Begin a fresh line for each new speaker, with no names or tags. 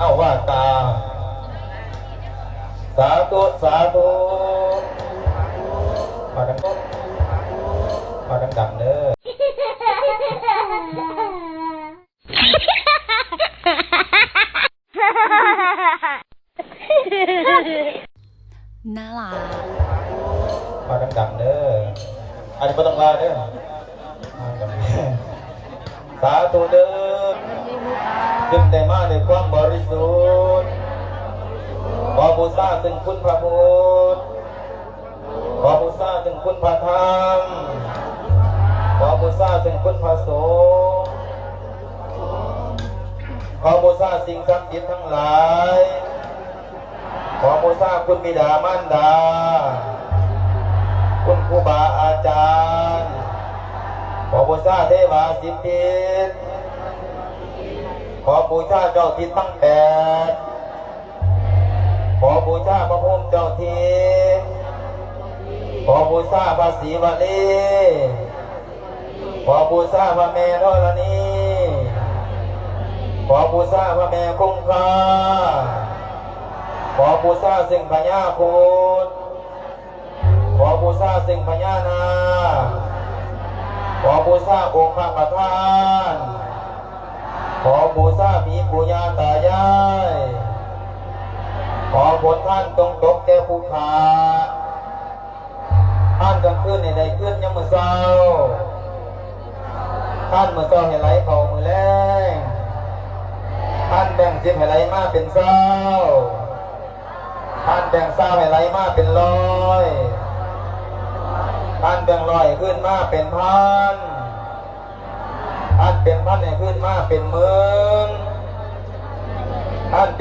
เอาว่าตา สาธุ สาธุมาดังมาดังดังๆเด้อ
น่ารัก
มาดังดังๆเด้ออันนี้ไม่ต้องลาเด้อมาดังๆสาธุเด้อ จึงได้มาในความบริสุทธิ์ขอบูชาถึงคุณพระพุทธขอบูชาถึงคุณพระธรรมขอบูชาถึงคุณพระสงฆ์ขอบูชาสิ่งศักดิ์สิทธิ์ทั้งหลาย ขอบูชาคุณบิดามารดา คุณครูบาอาจารย์ ขอบูชาเทวาสิบทิศ ขอบูชาเจ้าทิศทั้งแปดขอบูชาพระภูมิเจ้าทิศขอบูชาพระศรีวลีขอบูชาพระแม่ธรณีขอบูชาพระแม่คงคาขอบูชาสิ่งพญาพุทธขอบูชาสิ่งพญานา ขอบูชาองค์พระประธาน บูชาผีปุญาตายาย ขอผลท่านจงตกแก่ผู้ขาท่านกลางคืนในใดขึ้นยังมือเศร้า ท่านมือเศร้าให้ไหลเข่ามือแรงท่านแบ่งสิบให้ไหลมาเป็นเศร้า ท่านแบ่งเศร้าให้ไหลมาเป็นร้อยท่านแบ่งร้อยขึ้นมาเป็นพันท่านเป็นพันให้ขึ้นมาเป็นหมื่น Monday.